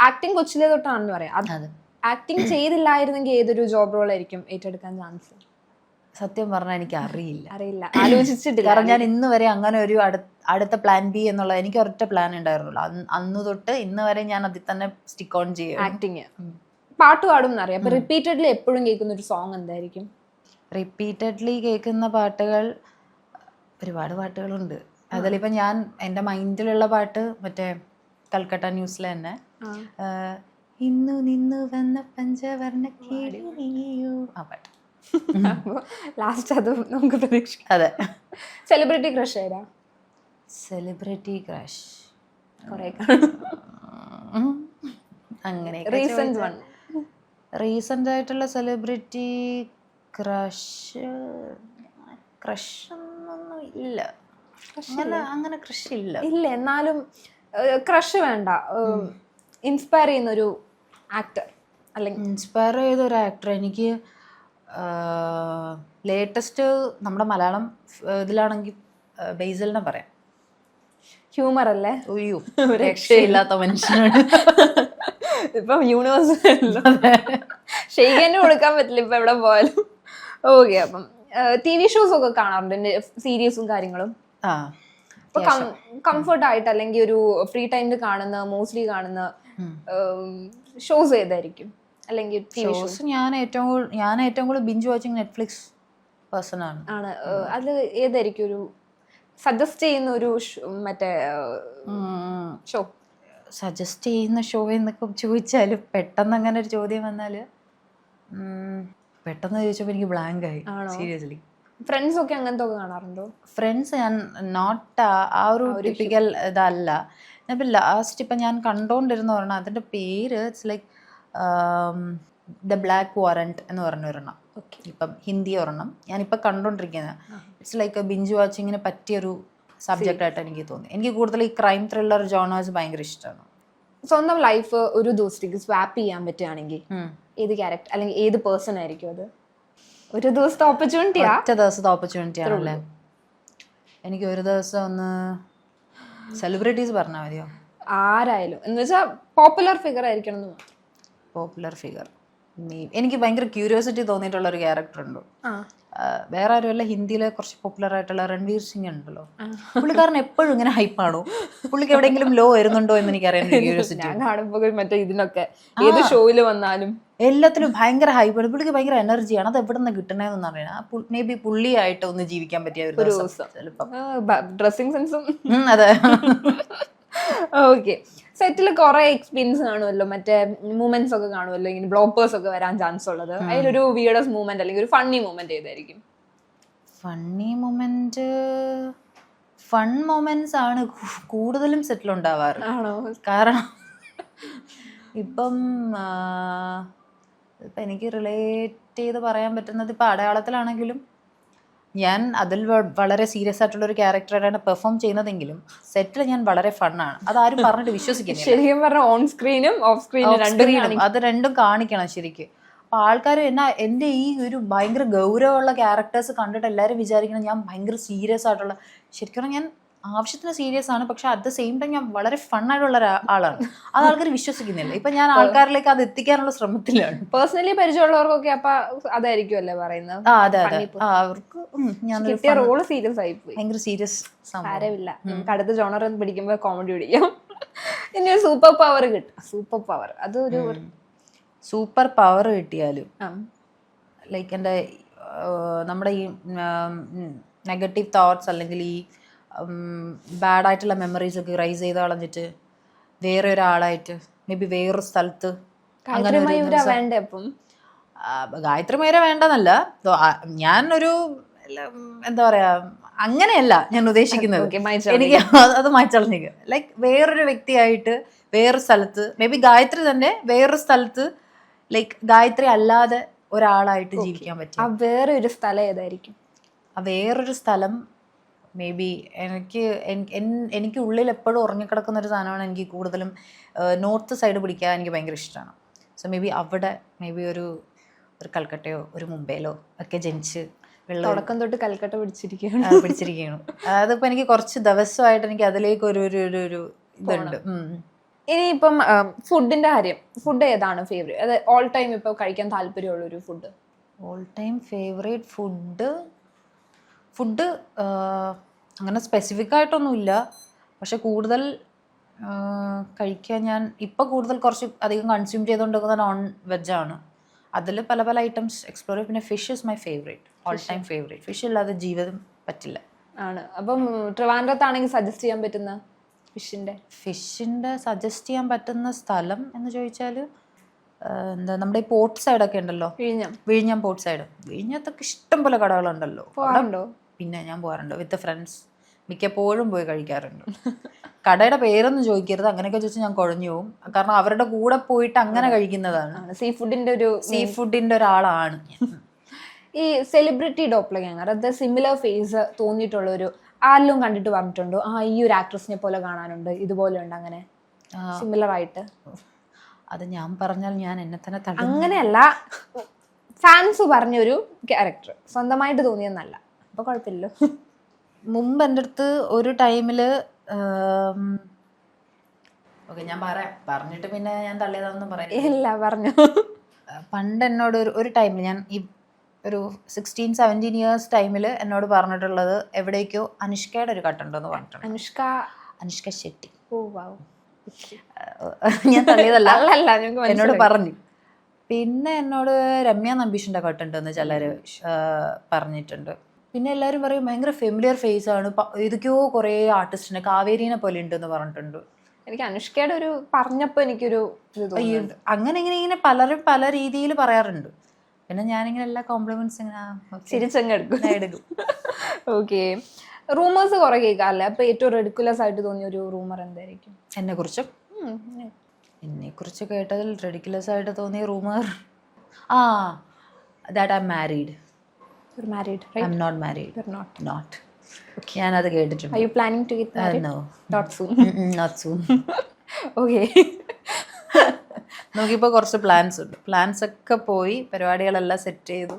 ആക്ടിങ് കൊച്ചിലെ തൊട്ടാണെന്ന് പറയാം. അതെ. ആക്ടിങ് ചെയ്തില്ലായിരുന്നെങ്കിൽ ഏതൊരു ജോബ് റോൾ ആയിരിക്കും ഏറ്റെടുക്കാൻ ചാൻസ് സത്യം പറഞ്ഞാൽ എനിക്ക് അറിയില്ല. അറിയില്ല. ആലോചിച്ചിട്ടില്ല. കാരണം ഞാൻ ഇന്ന് വരെ അങ്ങനെ ഒരു അടുത്ത പ്ലാൻ ബി എന്നുള്ള എനിക്ക് ഒരൊറ്റ പ്ലാൻ ഉണ്ടായിരുന്നുള്ളൂ. അന്ന് തൊട്ട് ഇന്ന് വരെ ഞാൻ അതിൽ തന്നെ സ്റ്റിക്ക് ഓൺ ചെയ്യും ആക്ടിങ് പാട്ട് പാടും എന്നറിയാം അപ്പൊ റിപ്പീറ്റഡ്ലി എപ്പോഴും കേൾക്കുന്ന ഒരു സോങ് എന്തായിരിക്കും? റിപ്പീറ്റഡ്ലി കേൾക്കുന്ന പാട്ടുകൾ ഒരുപാട് പാട്ടുകളുണ്ട്. അതിലിപ്പോൾ ഞാൻ എന്റെ മൈൻഡിലുള്ള പാട്ട് മറ്റേ കൽക്കട്ട ന്യൂസിലെ തന്നെ ഇന്നു നിന്നു വന്ന പഞ്ചവർണ കിളി നീയോ ആ പാട്ട്. ലാസ്റ്റ് അത് നമുക്ക് പ്രതീക്ഷിക്കാം. അതെ. സെലിബ്രിറ്റി ക്രഷ് ഏതാ? സെലിബ്രിറ്റി ക്രഷ് കുറെ അങ്ങനെ റീസെന്റ് വൺ റീസെന്റ് ആയിട്ടുള്ള സെലിബ്രിറ്റി ക്രഷ് ക്രഷ് ഒന്നും ഇല്ല. അങ്ങനെ അങ്ങനെ ക്രഷ് ഇല്ല. ഇല്ല എന്നാലും ക്രഷ് വേണ്ട. ഇൻസ്പയർ ചെയ്യുന്ന ഒരു ആക്ടർ അല്ലെങ്കിൽ ഇൻസ്പയർ ചെയ്ത ഒരു ആക്ടർ എനിക്ക് ലേറ്റസ്റ്റ് നമ്മുടെ മലയാളം ഇതിലാണെങ്കിൽ ബേസലിനെ പറയാം. ഹ്യൂമർ അല്ലേ? ഒയ്യോ രക്ഷയില്ലാത്ത മനുഷ്യനാണ്. ഇപ്പം യൂണിവേഴ്സ് ഷെയ്ഖന് കൊടുക്കാൻ പറ്റില്ല ഇപ്പം എവിടെ പോയാലും. ഓക്കെ അപ്പം ടി വി ഷോസ് ഒക്കെ കാണാറുണ്ട് സീരീസും കാര്യങ്ങളും. ആ. കംഫർട്ട് ആയിട്ട് അല്ലെങ്കിൽ ഒരു ഫ്രീ ടൈമിൽ കാണുന്ന മോസ്റ്റ്ലി കാണുന്ന ഷോസ് ഏതായിരിക്കും? അല്ലെങ്കിൽ ഷോസ് ഞാൻ ഏറ്റവും കൂടുതൽ ഞാൻ ഏറ്റവും കൂടുതൽ ബിഞ്ച് വാച്ചിങ് നെറ്റ്ഫ്ലിക്സ് പേഴ്സൺ ആണ്. ആണ്. അത് ഏതായിരിക്കും ഒരു സജസ്റ്റ് ചെയ്യുന്ന ഒരു മറ്റേ ഷോ സജസ്റ്റ് ചെയ്യുന്ന ഷോ എന്നൊക്കെ ചോദിച്ചാൽ പെട്ടെന്ന് അങ്ങനെ ഒരു ചോദ്യം വന്നാൽ പെട്ടെന്ന് ചോദിച്ചപ്പോൾ എനിക്ക് ബ്ലാങ്ക് ആയി സീരിയസ്ലി ഫ്രണ്ട്സ് ഒക്കെ അങ്ങനത്തെ ഒക്കെ കാണാറുണ്ടോ? ഫ്രണ്ട്സ് ഞാൻ നോട്ട് ആ ഒരു ടിപ്പിക്കൽ ഇതല്ല. ഇപ്പം ലാസ്റ്റ് ഇപ്പം ഞാൻ കണ്ടുകൊണ്ടിരുന്ന ഒരെണ്ണം അതിന്റെ പേര് it's like the black warrant എന്ന് പറഞ്ഞ ഒരെണ്ണം. ഓക്കെ ഇപ്പം ഹിന്ദി ഒരെണ്ണം. ഞാനിപ്പോൾ കണ്ടുകൊണ്ടിരിക്കുന്നത് ഇറ്റ്സ് ലൈക്ക് ബിഞ്ച് വാച്ചിങ്ങിന് പറ്റിയൊരു സബ്ജക്റ്റ് ആയിട്ട് എനിക്ക് തോന്നി എനിക്ക് കൂടുതൽ ഈ ക്രൈം ത്രില്ലർ ജോണേഴ്സ് ഭയങ്കര ഇഷ്ടമാണ് സ്വന്തം ലൈഫ് ഒരു ദിവസത്തേക്ക് സ്വാപ്പ് ചെയ്യാൻ പറ്റുകയാണെങ്കിൽ ഏത് ക്യാരക്ടർ അല്ലെങ്കിൽ ഏത് പേഴ്സൺ ആയിരിക്കും അത്? ഒരു ദിവസത്തെ ഓപ്പർച്യൂണിറ്റിയാ ഒറ്റ ദിവസത്തെ ഓപ്പർച്യൂണിറ്റി ആണല്ലേ? എനിക്ക് ഒരു ദിവസം ഒന്ന് സെലിബ്രിറ്റീസ് പറഞ്ഞാൽ മതിയോ? ആരായാലും. എന്ന് വെച്ചാൽ പോപ്പുലർ ഫിഗർ ആയിരിക്കണം എന്ന് മാത്രം. പോപ്പുലർ ഫിഗർ എനിക്ക് ഭയങ്കര ക്യൂരിയോസിറ്റി തോന്നിയിട്ടുള്ള ഒരു ക്യാരക്ടർ ഉണ്ട്. വേറെ ആരുമല്ല ഹിന്ദിയിലെ കുറച്ച് പോപ്പുലർ ആയിട്ടുള്ള രൺവീർ സിംഗ് ഉണ്ടല്ലോ. പുള്ളിക്കാരൻ എപ്പോഴും ഇങ്ങനെ ഹൈപ്പാണോ പുള്ളിക്ക് എവിടെയെങ്കിലും ലോ വരുന്നുണ്ടോ എന്ന് എനിക്ക് അറിയാൻ ക്യൂരിയോസിറ്റി ഞാൻ കാണുമ്പോൾ മറ്റേ ഇതിനൊക്കെ ഏത് ഷോയിൽ വന്നാലും. എല്ലാത്തിലും ഭയങ്കര ഹൈപ്പാണ് പുള്ളിക്ക് ഭയങ്കര എനർജിയാണ് അത് എവിടെ നിന്ന് കിട്ടണെന്ന് അറിയണം മേ ബി പുള്ളിയായിട്ട് ഒന്ന് ജീവിക്കാൻ പറ്റിയ ഒരു ദിവസം ദിവസം. സെൻസും അതെ. <laughs> ഓക്കെ സെറ്റിൽ കുറെ എക്സ്പീരിയൻസ് കാണുമല്ലോ മറ്റേ മൂവ്മെന്റ്സ് ഒക്കെ കാണുമല്ലോ ഇങ്ങനെ ബ്ലോപ്പേഴ്സ് ഒക്കെ വരാൻ ചാൻസ് ഉള്ളത്. അതിലൊരു വീഡസ് മൂവ്മെന്റ് അല്ലെങ്കിൽ ഒരു ഫണ്ണി മൂവ്മെന്റ് ഏതായിരിക്കും? ഫണ്ണി മൊമെന്റ് ഫൺ മൊമെന്റ്സ് ആണ് കൂടുതലും സെറ്റിൽ ഉണ്ടാവാറ്. ആണോ? കാരണം ഇപ്പം ഇപ്പം എനിക്ക് റിലേറ്റ് ചെയ്ത് പറയാൻ പറ്റുന്നത് ഇപ്പം അടയാളത്തിലാണെങ്കിലും ഞാൻ അതിൽ വളരെ സീരിയസ് ആയിട്ടുള്ള ഒരു ക്യാരക്ടറായിട്ടാണ് പെർഫോം ചെയ്യുന്നതെങ്കിലും സെറ്റിൽ ഞാൻ വളരെ ഫണ്ണാണ്. അത് ആരും പറഞ്ഞിട്ട് വിശ്വസിക്കുന്നില്ല. ശരിക്കും പറഞ്ഞാൽ ഓൺ സ്ക്രീനും ഓഫ് സ്ക്രീനും. അത് രണ്ടും കാണിക്കണം ശരിക്കും. അപ്പൊ ആൾക്കാർ എന്നാ എന്റെ ഈ ഒരു ഭയങ്കര ഗൗരവമുള്ള ക്യാരക്ടേഴ്സ് കണ്ടിട്ട് എല്ലാവരും വിചാരിക്കണം ഞാൻ ഭയങ്കര സീരിയസ് ആയിട്ടുള്ള ശരിക്കും ഞാൻ ആവശ്യത്തിന് സീരിയസ് ആണ്. പക്ഷെ അറ്റ് ദ സെയിം ടൈം ഞാൻ വളരെ ഫണ്ണായിട്ടുള്ള ആളാണ്. അത് ആൾക്കാർ വിശ്വസിക്കുന്നില്ല. ഇപ്പൊ ഞാൻ ആൾക്കാരിലേക്ക് അത് എത്തിക്കാനുള്ള ശ്രമത്തിലാണ്. പേഴ്സണലി പരിചയമുള്ളവർക്കൊക്കെ അപ്പൊ അതായിരിക്കും അല്ലേ പറയുന്നത് അതെ അതെ. അവർക്ക് ഞാൻ കിട്ടിയ റോൾ സീരിയസ് ആയി പോയി. ഭയങ്കര സീരിയസ് സാരമില്ല നമുക്ക് അടുത്ത ജോണർ പിടിക്കുമ്പോ കോമഡി പിടിക്കാം. ഇനി ഒരു സൂപ്പർ പവർ കിട്ടും. സൂപ്പർ പവർ അതൊരു സൂപ്പർ പവർ കിട്ടിയാലും ലൈക്ക് എന്റെ നമ്മുടെ ഈ നെഗറ്റീവ് തോട്ട്സ് അല്ലെങ്കിൽ ഈ ബാഡ് ആയിട്ടുള്ള മെമ്മറീസ് ഒക്കെ റൈസ് ചെയ്ത് കളഞ്ഞിട്ട് വേറെ ഒരാളായിട്ട് മേ ബി വേറൊരു സ്ഥലത്ത് ഗായത്രി മയൂര ആ, ഗായത്രി മേരെ വേണ്ടെന്നല്ല ഞാനൊരു എന്താ പറയാ അങ്ങനെയല്ല ഞാൻ ഉദ്ദേശിക്കുന്നത്. <laughs> എനിക്ക് അത് മാറ്റളഞ്ഞേക്ക് ലൈക്ക് വേറൊരു വ്യക്തിയായിട്ട് വേറൊരു സ്ഥലത്ത് മേ ബി ഗായത്രി തന്നെ വേറൊരു സ്ഥലത്ത് ലൈക്ക് ഗായത്രി അല്ലാതെ ഒരാളായിട്ട് ജീവിക്കാൻ പറ്റും വേറെ ഒരു സ്ഥലം ഏതായിരിക്കും? വേറൊരു സ്ഥലം മേ ബി എനിക്ക് എനിക്ക് ഉള്ളിൽ എപ്പോഴും ഉറങ്ങിക്കിടക്കുന്ന ഒരു സാധനമാണ് എനിക്ക് കൂടുതലും നോർത്ത് സൈഡ് പിടിക്കാൻ എനിക്ക് ഭയങ്കര ഇഷ്ടമാണ് സോ മേ ബി അവിടെ മേ ബി ഒരു ഒരു കൽക്കട്ടയോ ഒരു മുംബൈയിലോ ഒക്കെ ജനിച്ച് വെള്ളം തുടക്കം തൊട്ട് കൽക്കട്ട പിടിച്ചിരിക്കുകയാണ്. പിടിച്ചിരിക്കുകയാണ്. അതിപ്പോൾ എനിക്ക് കുറച്ച് ദിവസമായിട്ട് എനിക്ക് അതിലേക്ക് ഒരു ഒരു ഒരു ഒരു ഇതുണ്ട്. ഇനിയിപ്പം ഫുഡിന്റെ കാര്യം. ഫുഡ് ഏതാണ് ഫേവറേറ്റ് അത് ഓൾ ടൈം ഇപ്പോൾ കഴിക്കാൻ താല്പര്യമുള്ള ഒരു food? All time favourite food? Food അങ്ങനെ സ്പെസിഫിക് ആയിട്ടൊന്നുമില്ല. പക്ഷെ കൂടുതൽ കഴിക്കാൻ ഞാൻ ഇപ്പോൾ കൂടുതൽ കുറച്ച് അധികം കൺസ്യൂം ചെയ്തുകൊണ്ടിരിക്കുന്നത് നോൺ വെജാണ് അതിൽ പല പല ഐറ്റംസ് എക്സ്പ്ലോർ ചെയ്യും. പിന്നെ fish is my favourite all time favourite fish ഇല്ലാതെ ജീവിതം പറ്റില്ല. ആണ്. അപ്പം ട്രിവാൻഡ്രത്താണെങ്കിൽ സജസ്റ്റ് ചെയ്യാൻ പറ്റുന്ന ഫിഷിന്റെ ഫിഷിന്റെ സജസ്റ്റ് ചെയ്യാൻ പറ്റുന്ന സ്ഥലം എന്ന് ചോദിച്ചാൽ എന്താ നമ്മുടെ ഈ പോർട്ട് സൈഡൊക്കെ ഉണ്ടല്ലോ. വിഴിഞ്ഞം. വിഴിഞ്ഞം പോർട്ട് സൈഡ് വിഴിഞ്ഞത്തൊക്കെ ഇഷ്ടംപോലെ കടകളുണ്ടല്ലോ. പോകാറുണ്ടോ പിന്നെ ഞാൻ പോകാറുണ്ട്. വിത്ത് ഫ്രണ്ട്സ് മിക്കപ്പോഴും പോയി കഴിക്കാറുണ്ട്. കടയുടെ പേരൊന്നും ചോദിക്കരുത്. അങ്ങനെയൊക്കെ ചോദിച്ചാൽ ഞാൻ കുഴഞ്ഞു പോകും. കാരണം അവരുടെ കൂടെ പോയിട്ട് അങ്ങനെ കഴിക്കുന്നതാണ്. സീ ഫുഡിന്റെ ഒരു സീ ഫുഡിന്റെ ഒരാളാണ് ഈ സെലിബ്രിറ്റി ഡോപ്ല ഗാങ്ങർ അത് സിമിലർ ഫേസ് തോന്നിയിട്ടുള്ള ഒരു ആരിലും കണ്ടിട്ട് പറഞ്ഞിട്ടുണ്ടോ? ആ ഈ ഒരു ആക്ട്രസിനെ പോലെ കാണാനുണ്ട് ഇതുപോലെ ഉണ്ട് അങ്ങനെ. സിമിലർ ആയിട്ട്. അത് ഞാൻ പറഞ്ഞാൽ ഞാൻ എന്നെ തന്നെ അങ്ങനെയല്ല. ഫാൻസ് പറഞ്ഞൊരു ക്യാരക്ടർ സ്വന്തമായിട്ട് തോന്നിയെന്നല്ല. അപ്പൊ കുഴപ്പമില്ലല്ലോ മുമ്പ് എന്റെ അടുത്ത് ഒരു ടൈമിൽ ഓക്കെ ഞാൻ പറയാം. പറഞ്ഞിട്ട് പിന്നെ ഞാൻ തള്ളിയതാണെന്ന് പറയാം. ഇല്ല പറഞ്ഞു. പണ്ട് എന്നോട് ഒരു ഒരു ടൈമിൽ ഞാൻ ഈ ഒരു സിക്സ്റ്റീൻ സെവന്റീൻ ഇയേഴ്സ് ടൈമിൽ എന്നോട് പറഞ്ഞിട്ടുള്ളത് എവിടേക്കോ അനുഷ്കയുടെ ഒരു കട്ടുണ്ടെന്ന് പറഞ്ഞിട്ടുണ്ട്. അനുഷ്ക. അനുഷ്ക ഷെട്ടി. ഓ വാവ് <laughs> ഞാൻ തള്ളിയതല്ല. അല്ലല്ല എന്നോട് പറഞ്ഞു. പിന്നെ എന്നോട് രമ്യ നമ്പീഷിന്റെ കട്ടുണ്ടെന്ന് ചിലർ പറഞ്ഞിട്ടുണ്ട്. പിന്നെ എല്ലാവരും പറയും ഭയങ്കര ഫെമിലിയർ ഫേസ് ആണ്. ഇതൊക്കെയോ ഏതൊക്കെയോ കുറേ ആർട്ടിസ്റ്റിനെ കാവേരിനെ പോലെ ഉണ്ടെന്ന് പറഞ്ഞിട്ടുണ്ട്. എനിക്ക് അനുഷ്കയുടെ ഒരു പറഞ്ഞപ്പോൾ എനിക്കൊരു അങ്ങനെ ഇങ്ങനെ ഇങ്ങനെ പലരും പല രീതിയിൽ പറയാറുണ്ട്. പിന്നെ ഞാനിങ്ങനെ എല്ലാ കോംപ്ലിമെന്റ്സ് ഇങ്ങനെ. ചിരിച്ചങ്ങ് എടുക്കും. എടുക്കും. ഓക്കെ റൂമേഴ്സ് കുറെ കേൾക്കാറില്ലേ അപ്പൊ ഏറ്റവും റെഡിക്കുലസ് ആയിട്ട് തോന്നിയ ഒരു റൂമർ എന്തായിരിക്കും? എന്നെ കുറിച്ചും എന്നെ കുറിച്ച് കേട്ടതിൽ റെഡിക്കുലസ് ആയിട്ട് തോന്നിയ റൂമർ ആ ദാറ്റ് ഐ മാരീഡ് ഒരു married I am right not married not. Not not ഞാനത് കേട്ടിട്ടുണ്ട്. You planning to get married no not soon not soon okay നോക്കിയപ്പോൾ കുറച്ച് പ്ലാൻസ് ഉണ്ട്. പ്ലാൻസ് ഒക്കെ പോയി പരിപാടികളെല്ലാം സെറ്റ് ചെയ്തു.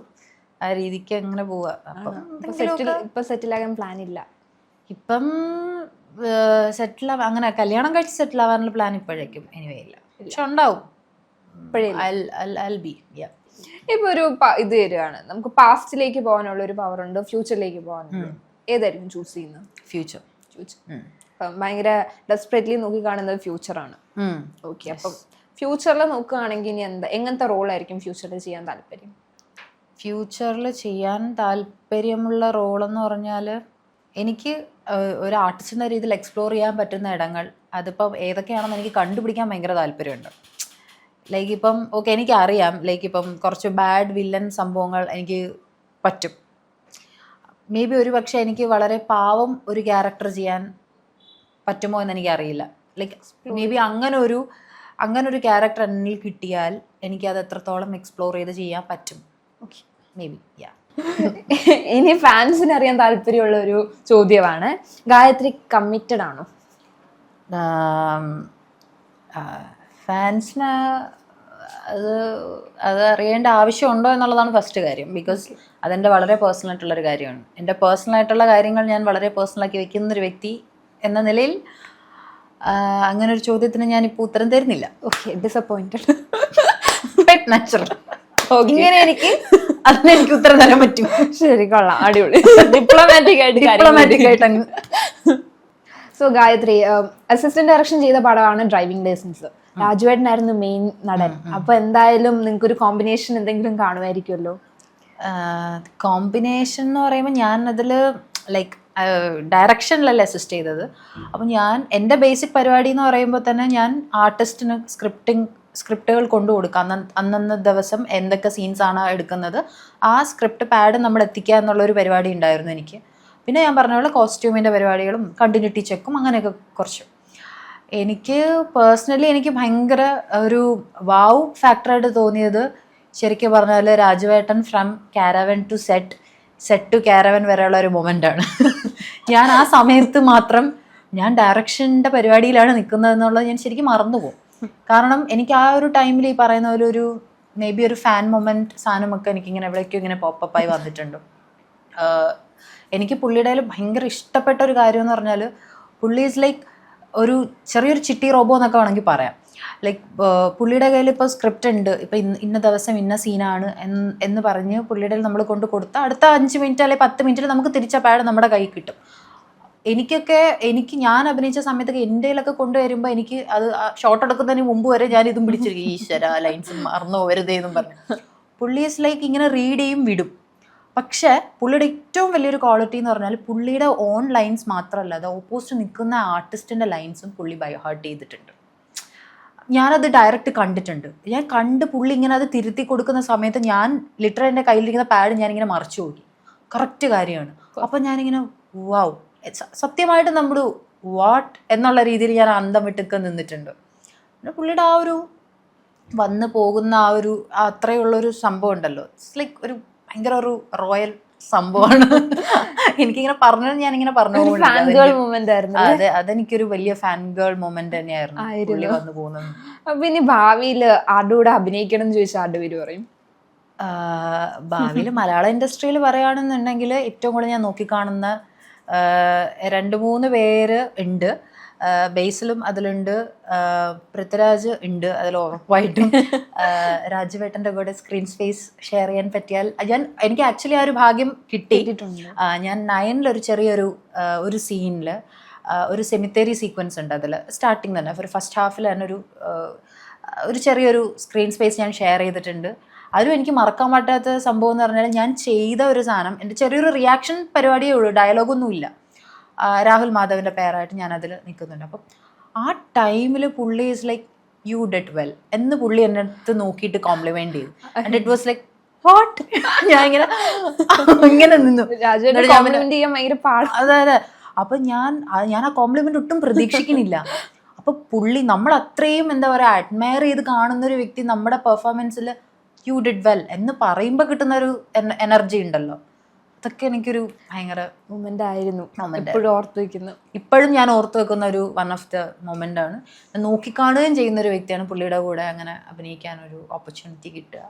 ആ രീതിക്ക് അങ്ങനെ പോവാ. അപ്പം സെറ്റിൽ ഇപ്പൊ സെറ്റിൽ ആകാൻ പ്ലാൻ ഇല്ല. ഇപ്പം സെറ്റിൽ അങ്ങനെ കല്യാണം കഴിച്ച് സെറ്റിൽ ആവാനുള്ള പ്ലാൻ ഇപ്പോഴേക്കും. എനിവേ ഇല്ല. പക്ഷെ ഉണ്ടാവും. ഇപ്പോഴേ ബി ഇപ്പൊ ഒരു ഇത് വരികയാണ്. നമുക്ക് പാസ്റ്റിലേക്ക് പോകാനുള്ള ഒരു പവർ ഉണ്ട് ഫ്യൂച്ചറിലേക്ക് പോകാനുള്ള ഏതായിരിക്കും ചൂസ് ചെയ്യുന്നത്? ഫ്യൂച്ചർ ഫ്യൂച്ചർ ഭയങ്കര ഡെസ്പറേറ്റ്ലി നോക്കി കാണുന്നത് ഫ്യൂച്ചറാണ് ഓക്കെ അപ്പം ഫ്യൂച്ചറിൽ നോക്കുകയാണെങ്കിൽ ഇനി എന്താ എങ്ങനത്തെ റോൾ ആയിരിക്കും ഫ്യൂച്ചറിൽ ചെയ്യാൻ താല്പര്യം? ഫ്യൂച്ചറിൽ ചെയ്യാൻ താല്പര്യമുള്ള എന്ന് പറഞ്ഞാൽ എനിക്ക് ഒരു ആർട്ടിസ്റ്റ് എന്ന രീതിയിൽ എക്സ്പ്ലോർ ചെയ്യാൻ പറ്റുന്ന ഇടങ്ങൾ. അതിപ്പോൾ ഏതൊക്കെയാണെന്ന് എനിക്ക് കണ്ടുപിടിക്കാൻ ഭയങ്കര താല്പര്യമുണ്ട്. ലൈക്ക് ഇപ്പം ഓക്കെ എനിക്കറിയാം. ലൈക്ക് ഇപ്പം കുറച്ച് ബാഡ് വില്ലൻ സംഭവങ്ങൾ എനിക്ക് പറ്റും. മേ ബി ഒരു പക്ഷേ എനിക്ക് വളരെ പാവം ഒരു ക്യാരക്ടർ ചെയ്യാൻ പറ്റുമോ എന്ന് എനിക്കറിയില്ല. ലൈക്ക് മേ ബി അങ്ങനെ ഒരു അങ്ങനെ ഒരു ക്യാരക്ടർ എന്നിൽ കിട്ടിയാൽ എനിക്കത് എത്രത്തോളം എക്സ്പ്ലോർ ചെയ്ത് ചെയ്യാൻ പറ്റും. ഓക്കെ മേ ബി യാ ഇനി ഫാൻസിന് അറിയാൻ താല്പര്യമുള്ള ഒരു ചോദ്യമാണ്. ഗായത്രി കമ്മിറ്റഡ് ആണോ? ഫാൻസിന് അത് അത് അറിയേണ്ട ആവശ്യമുണ്ടോ എന്നുള്ളതാണ് ഫസ്റ്റ് കാര്യം. ബിക്കോസ് അതെന്റെ വളരെ പേഴ്സണൽ ആയിട്ടുള്ളൊരു കാര്യമാണ്. എന്റെ പേഴ്സണൽ ആയിട്ടുള്ള കാര്യങ്ങൾ ഞാൻ വളരെ പേഴ്സണലാക്കി വെക്കുന്ന ഒരു വ്യക്തി എന്ന നിലയിൽ അങ്ങനെ ഒരു ചോദ്യത്തിന് ഞാൻ ഇപ്പോൾ ഉത്തരം തരുന്നില്ല. ഓക്കെ ഡിസപ്പോയിന്റഡ് നാച്ചുറൽ ഇങ്ങനെ എനിക്ക് അതിന് എനിക്ക് ഉത്തരം തരാൻ പറ്റും. ശരി കൊള്ളാം. അടിപൊളി. ഡിപ്ലോമാറ്റിക് ആയിട്ട് ഡിപ്ലോമാറ്റിക് ആയിട്ട് സോ ഗായത്രി അസിസ്റ്റന്റ് ഡയറക്ഷൻ ചെയ്ത പടമാണ് ഡ്രൈവിംഗ് ലൈസൻസ് രാജുവേട്ടനായിരുന്നു മെയിൻ നടൻ. അപ്പൊ എന്തായാലും നിങ്ങൾക്ക് ഒരു കോമ്പിനേഷൻ എന്തെങ്കിലും കാണുമായിരിക്കുമല്ലോ? കോമ്പിനേഷൻ എന്ന് പറയുമ്പോൾ ഞാൻ അതിൽ ലൈക്ക് ഡയറക്ഷനിലല്ലേ അസിസ്റ്റ് ചെയ്തത്. അപ്പം ഞാൻ എന്റെ ബേസിക് പരിപാടി എന്ന് പറയുമ്പോൾ തന്നെ ഞാൻ ആർട്ടിസ്റ്റിന് സ്ക്രിപ്റ്റിംഗ് സ്ക്രിപ്റ്റുകൾ കൊണ്ടു കൊടുക്കുക അന്ന അന്നന്ന് ദിവസം എന്തൊക്കെ സീൻസ് ആണ് എടുക്കുന്നത്. ആ സ്ക്രിപ്റ്റ് പാഡ് നമ്മൾ എത്തിക്കുക എന്നുള്ളൊരു പരിപാടി ഉണ്ടായിരുന്നു എനിക്ക്. പിന്നെ ഞാൻ പറഞ്ഞ പോലെ കോസ്റ്റ്യൂമിന്റെ പരിപാടികളും കണ്ടിന്യൂറ്റി ചെക്കും അങ്ങനെയൊക്കെ കുറച്ച്. എനിക്ക് പേഴ്സണലി എനിക്ക് ഭയങ്കര ഒരു വാവ് ഫാക്ടറായിട്ട് തോന്നിയത് ശരിക്കും പറഞ്ഞാൽ രാജുവേട്ടൻ from caravan to set set to caravan വരെയുള്ള ഒരു മൊമെന്റ് ആണ്. <laughs> ഞാൻ ആ സമയത്ത് മാത്രം ഞാൻ ഡയറക്ഷന്റെ പരിപാടിയിലാണ് നിൽക്കുന്നത് എന്നുള്ളത് ഞാൻ ശരിക്കും മറന്നുപോകും. കാരണം എനിക്ക് ആ ഒരു ടൈമിൽ ഈ പറയുന്ന പോലെ ഒരു മേ ബി ഒരു ഫാൻ മൊമെന്റ് സാധനമൊക്കെ എനിക്കിങ്ങനെ എവിടേക്കും ഇങ്ങനെ പോപ്പപ്പായി വന്നിട്ടുണ്ട്. എനിക്ക് പുള്ളിയുടെ ഭയങ്കര ഇഷ്ടപ്പെട്ട ഒരു കാര്യം എന്ന് പറഞ്ഞാൽ പുള്ളി ഈസ് ലൈക്ക് ഒരു ചെറിയൊരു ചിട്ടി റോബോ എന്നൊക്കെ വേണമെങ്കിൽ പറയാം. ലൈക്ക് പുള്ളിയുടെ കയ്യിൽ ഇപ്പോൾ സ്ക്രിപ്റ്റ് ഉണ്ട്. ഇപ്പോൾ ഇന്ന് ഇന്ന ദിവസം ഇന്ന സീനാണ് എന്ന് എന്ന് പറഞ്ഞ് പുള്ളിയുടെ നമ്മൾ കൊണ്ട് കൊടുത്താൽ അടുത്ത അഞ്ച് മിനിറ്റ് അല്ലെങ്കിൽ പത്ത് മിനിറ്റിൽ നമുക്ക് തിരിച്ച പാഡ് നമ്മുടെ കയ്യിൽ കിട്ടും. എനിക്കൊക്കെ എനിക്ക് ഞാൻ അഭിനയിച്ച സമയത്തൊക്കെ എന്റെ കയ്യിലൊക്കെ കൊണ്ടുവരുമ്പോൾ എനിക്ക് അത് ഷോട്ട് എടുക്കുന്നതിന് മുമ്പ് വരെ ഞാൻ ഇതും പിടിച്ചിരിക്കും. ഈശ്വര ലൈൻസ് മറന്നു വരുതേന്നും പറഞ്ഞു. പുള്ളി ഈസ് ലൈക്ക് ഇങ്ങനെ റീഡ് ചെയ്യും വിടും. പക്ഷേ പുള്ളിയുടെ ഏറ്റവും വലിയൊരു ക്വാളിറ്റി എന്ന് പറഞ്ഞാൽ പുള്ളിയുടെ ഓൺ ലൈൻസ് മാത്രമല്ല അത് ഓപ്പോസിറ്റ് നിൽക്കുന്ന ആർട്ടിസ്റ്റിന്റെ ലൈൻസും പുള്ളി ബൈ ഹാർട്ട് ചെയ്തിട്ടുണ്ട്. ഞാനത് ഡയറക്റ്റ് കണ്ടിട്ടുണ്ട്. ഞാൻ കണ്ട് പുള്ളി ഇങ്ങനെ അത് തിരുത്തി കൊടുക്കുന്ന സമയത്ത് ഞാൻ ലിറ്റർ എന്റെ കയ്യിലിരിക്കുന്ന പാഡ് ഞാനിങ്ങനെ മറിച്ചു നോക്കി. കറക്റ്റ് കാര്യമാണ്. അപ്പം ഞാനിങ്ങനെ വാവ് സത്യമായിട്ട് നമ്മൾ വാട്ട് എന്നുള്ള രീതിയിൽ ഞാൻ അന്തം വിട്ടൊക്കെ നിന്നിട്ടുണ്ട്. പിന്നെ പുള്ളിയുടെ ആ ഒരു വന്ന് പോകുന്ന ആ ഒരു അത്രയുള്ളൊരു സംഭവം ഉണ്ടല്ലോ. ഇറ്റ്സ് ലൈക്ക് ഒരു ഭയങ്കര ഒരു റോയൽ സംഭവമാണ്. എനിക്കിങ്ങനെ പറഞ്ഞത് ഞാൻ ഇങ്ങനെ പറഞ്ഞു അതെ അതെനിക്കൊരു വലിയ ഫാൻ ഗേൾ മൊമെന്റ് തന്നെയായിരുന്നു വന്നു പോകുന്നത്. അപ്പൊ ഭാവിയിൽ ആടുകൂടെ കൂടെ അഭിനയിക്കണം എന്ന് ചോദിച്ചാൽ ആടു പേര് പറയും? ഭാവിയിൽ മലയാള ഇൻഡസ്ട്രിയിൽ പറയുകയാണെന്നുണ്ടെങ്കിൽ ഏറ്റവും കൂടുതൽ ഞാൻ നോക്കിക്കാണുന്ന രണ്ട് മൂന്ന് പേര് ഉണ്ട്. ബേസിലും അതിലുണ്ട്. പൃഥ്വിരാജ് ഉണ്ട് അതിൽ ഉറപ്പായിട്ടും രാജുവേട്ടന്റെ കൂടെ സ്ക്രീൻ സ്പേസ് ഷെയർ ചെയ്യാൻ പറ്റിയാൽ ഞാൻ എനിക്ക് ആക്ച്വലി ആ ഒരു ഭാഗ്യം കിട്ടി. ഞാൻ നയനിലൊരു ചെറിയൊരു ഒരു സീനിൽ ഒരു സെമിത്തേരി സീക്വൻസ് ഉണ്ട് അതിൽ സ്റ്റാർട്ടിങ് തന്നെ ഒരു ഫസ്റ്റ് ഹാഫിൽ തന്നെ ഒരു ഒരു ചെറിയൊരു സ്ക്രീൻ സ്പേസ് ഞാൻ ഷെയർ ചെയ്തിട്ടുണ്ട്. അതും എനിക്ക് മറക്കാൻ പറ്റാത്ത സംഭവം എന്ന് പറഞ്ഞാൽ ഞാൻ ചെയ്ത ഒരു സാധനം എന്റെ ചെറിയൊരു റിയാക്ഷൻ പരിപാടിയേ ഉള്ളൂ ഡയലോഗൊന്നുമില്ല രാഹുൽ മാധവിന്റെ പേരായിട്ട് ഞാൻ അതിൽ നിൽക്കുന്നുണ്ട് അപ്പം ആ ടൈമിൽ പുള്ളി is like you did well എന്ന് പുള്ളി എന്റെ അടുത്ത് നോക്കിയിട്ട് കോംപ്ലിമെന്റ് ചെയ്തു. And it was like hot ഞാൻ ഇങ്ങനെ ഇങ്ങനെ നിന്നു. അതെ അതെ. അപ്പൊ ഞാൻ ഞാൻ ആ കോംപ്ലിമെന്റ് ഒട്ടും പ്രതീക്ഷിക്കുന്നില്ല. അപ്പൊ പുള്ളി നമ്മൾ അത്രയും എന്താ പറയാ അഡ്മയർ ചെയ്ത് കാണുന്ന ഒരു വ്യക്തി നമ്മുടെ പെർഫോമൻസിൽ യു ഡിഡ് വെൽ എന്ന് പറയുമ്പോൾ കിട്ടുന്ന ഒരു എനർജി ഉണ്ടല്ലോ. അതൊക്കെ എനിക്കൊരു ഭയങ്കര മൊമെന്റ് ആയിരുന്നു. എപ്പോഴും ഓർത്ത് വെക്കുന്നു. ഇപ്പോഴും ഞാൻ ഓർത്ത് വെക്കുന്ന ഒരു വൺ ഓഫ് ദ മൊമെന്റ് ആണ്. നോക്കിക്കാണുകയും ചെയ്യുന്ന ഒരു വ്യക്തിയാണ് പുള്ളിയുടെ കൂടെ അങ്ങനെ അഭിനയിക്കാൻ ഒരു ഓപ്പർച്യൂണിറ്റി കിട്ടുക.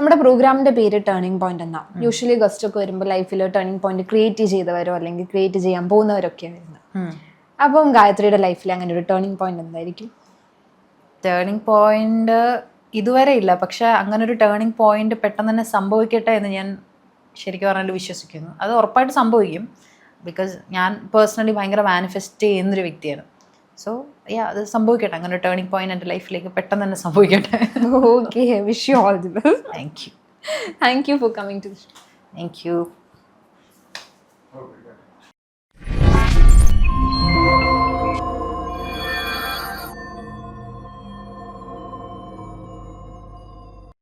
നമ്മുടെ പ്രോഗ്രാമിന്റെ പേര് ടേണിംഗ് പോയിന്റ് എന്നാ. യൂഷ്വലി ഗസ്റ്റ് ഒക്കെ വരുമ്പോൾ ലൈഫിൽ ടേണിംഗ് പോയിന്റ് ക്രിയേറ്റ് ചെയ്തവരോ അല്ലെങ്കിൽ ക്രിയേറ്റ് ചെയ്യാൻ പോകുന്നവരൊക്കെയാണ് വരുന്നത്. അപ്പം ഗായത്രിയുടെ ലൈഫിൽ അങ്ങനെ ഒരു ടേണിംഗ് പോയിന്റ് എന്തായിരിക്കും? ടേണിംഗ് പോയിന്റ് ഇതുവരെ ഇല്ല. പക്ഷെ അങ്ങനെ ഒരു ടേണിംഗ് പോയിന്റ് പെട്ടെന്ന് തന്നെ സംഭവിക്കട്ടെ എന്ന് ഞാൻ ശരിക്കും പറഞ്ഞാൽ വിശ്വസിക്കുന്നു. അത് ഉറപ്പായിട്ട് സംഭവിക്കും. ബിക്കോസ് ഞാൻ പേഴ്സണലി ഭയങ്കര മാനിഫെസ്റ്റ് ചെയ്യുന്നൊരു വ്യക്തിയാണ്. സോ യാ അത് സംഭവിക്കട്ടെ. അങ്ങനെ ഒരു ടേണിംഗ് പോയിന്റ് എന്റെ ലൈഫിലേക്ക് പെട്ടെന്ന് തന്നെ സംഭവിക്കട്ടെ. Okay wish you all the best thank you thank you for coming to thank you.